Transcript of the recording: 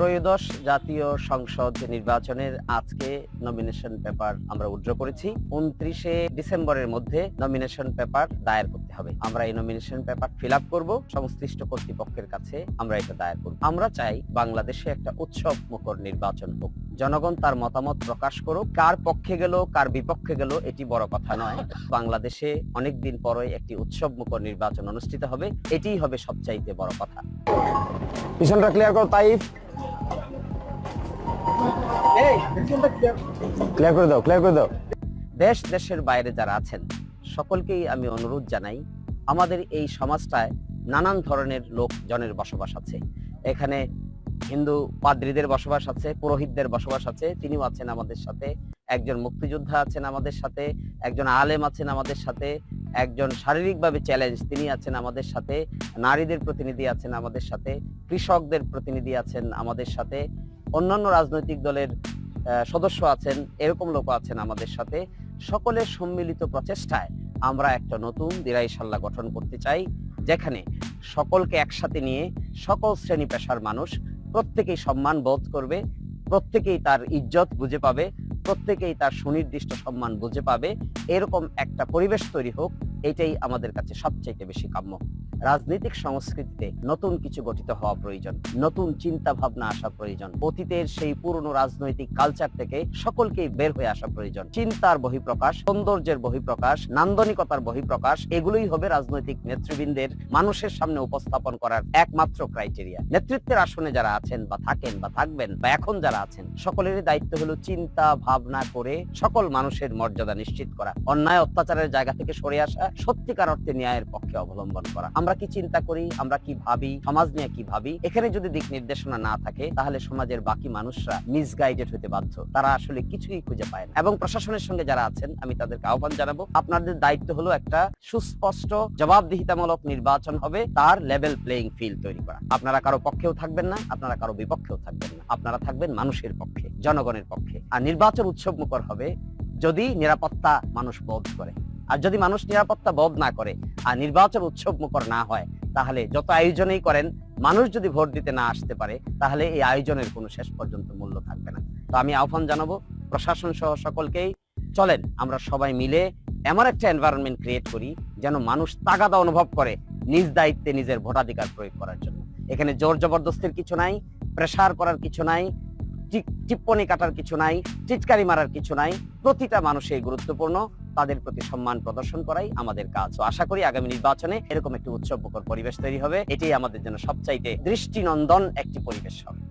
ত্রয়োদশ জাতীয় সংসদ নির্বাচনের আজকে নমিনেশন পেপার আমরা উড্র করেছি। উনত্রিশে ডিসেম্বরের মধ্যে নমিনেশন পেপার দায়ের করতে হবে। আমরা এই নমিনেশন পেপার ফিল আপ করব। সংশ্লিষ্ট কর্তৃপক্ষের কাছে আমরা এটা দায়ের করব। আমরা চাই বাংলাদেশে একটা উৎসব মুখর নির্বাচন হোক। জনগণ তার মতামত প্রকাশ করুক। কার পক্ষে গেল, কার বিপক্ষে গেল, এটি বড় কথা নয়। বাংলাদেশে অনেকদিন পরে একটি উৎসব মুখর নির্বাচন অনুষ্ঠিত হবে। এটিই হবে সবচাইতে বড় কথা। পিছনটা ক্লিয়ার করো, তাইফ। ক্লিয়ার করে দাও ক্লিয়ার করে দাও। দেশ, দেশের বাইরে যারা আছেন, সকলকেই আমি অনুরোধ জানাই, আমাদের এই সমাজটায় নানান ধরনের লোকজনের বসবাস আছে। এখানে হিন্দু পাদ্রীদের বসবাস আছে, পুরোহিতদের বসবাস আছে, তিনিও আছেন আমাদের সাথে। একজন মুক্তিযোদ্ধা আছেন আমাদের সাথে, একজন আলেম আছেন আমাদের সাথে, একজন শারীরিকভাবে চ্যালেঞ্জ তিনি আছেন আমাদের সাথে, নারীদের প্রতিনিধি আছেন আমাদের সাথে, কৃষকদের প্রতিনিধি আছেন আমাদের সাথে, অন্যান্য রাজনৈতিক দলের সদস্য আছেন, এরকম লোক আছেন আমাদের সাথে। সকলের সম্মিলিত প্রচেষ্টায় আমরা একটা নতুন দিরাইশাল্লা গঠন করতে চাই, যেখানে সকলকে একসাথে নিয়ে সকল শ্রেণি পেশার মানুষ প্রত্যেকেই সম্মান বোধ করবে, প্রত্যেকেই তার ইজ্জত বুঝে পাবে, প্রত্যেকেই তার সুনির্দিষ্ট সম্মান বুঝে পাবে। এরকম একটা পরিবেশ তৈরি হোক, এটাই আমাদের কাছে সবচেয়ে বেশি কাম্য। রাজনৈতিক সংস্কৃতিতে নতুন কিছু গঠিত হওয়া প্রয়োজন, নতুন চিন্তা ভাবনা আসা প্রয়োজন, অতীতের সেই পুরনো রাজনৈতিক কালচার থেকে সকলকেই বের হয়ে আসা প্রয়োজন। চিন্তার বহিঃপ্রকাশ, সৌন্দর্যের বহিঃপ্রকাশ, নান্দনিকতার বহিঃপ্রকাশ, এগুলোই হবে রাজনৈতিক নেতৃবৃন্দের, মানুষের সামনে উপস্থাপন করার একমাত্র ক্রাইটেরিয়া নেতৃত্বের আসনে যারা আছেন বা থাকেন বা থাকবেন বা এখন যারা আছেন, সকলেরই দায়িত্ব হলো চিন্তা ভাবনা করে সকল মানুষের মর্যাদা নিশ্চিত করা, অন্যায় অত্যাচারের জায়গা থেকে সরে আসা, সত্যিকার অর্থে ন্যায়ের পক্ষে অবলম্বন করা। আমরা কি চিন্তা করি? আমরা কি ভাবি? সমাজ নিয়ে কি ভাবি? এখানে যদি দিক নির্দেশনা না থাকে, তাহলে সমাজের বাকি মানুষরা মিসগাইডেড হতে বাধ্য। তারা আসলে কিছুই খুঁজে পায় না। এবং প্রশাসনের সঙ্গে যারা আছেন, আমি তাদেরকে আহ্বান জানাব, আপনাদের দায়িত্ব হলো একটা সুস্পষ্ট, জবাবদিহিতামূলক নির্বাচন হবে, তার লেভেল প্লেইং ফিল্ড তৈরি করা। আপনারা কারও পক্ষেও থাকবেন না, আপনারা কারও বিপক্ষেও থাকবেন না। আপনারা থাকবেন মানুষের পক্ষে, জনগণের পক্ষে। আর নির্বাচন উৎসব মুখর হবে যদি নিরাপত্তা মানুষ বোধ করে। আর যদি মানুষ নিরাপত্তা বোধ না করে আর নির্বাচন উৎসব মুখর না হয়, তাহলে যত আয়োজনই করেন, মানুষ যদি ভোট দিতে না আসতে পারে, তাহলে এই আয়োজনের কোনো শেষ পর্যন্ত মূল্য থাকবে না। তো আমি আহ্বান জানাব প্রশাসন সহ সকলকেই, চলেন আমরা সবাই মিলে এমন একটা এনভায়রনমেন্ট ক্রিয়েট করি যেন মানুষ তাগাদা অনুভব করে নিজ দায়িত্বে নিজের ভোটাধিকার প্রয়োগ করার জন্য। এখানে জোর জবরদস্তির কিছু নাই প্রেসার করার কিছু নাই টিপ্পনি কাটার কিছু নাই, টিটকারি মারার কিছু নাই, প্রতিটা মানুষই গুরুত্বপূর্ণ। তাদের প্রতি সম্মান প্রদর্শন করাই আমাদের কাজ। তো আশা করি আগামী নির্বাচনে এরকম একটি উৎসব পরিবেশ তৈরি হবে। এটাই আমাদের জন্য সবচাইতে দৃষ্টিনন্দন একটি পরিবেশ হবে।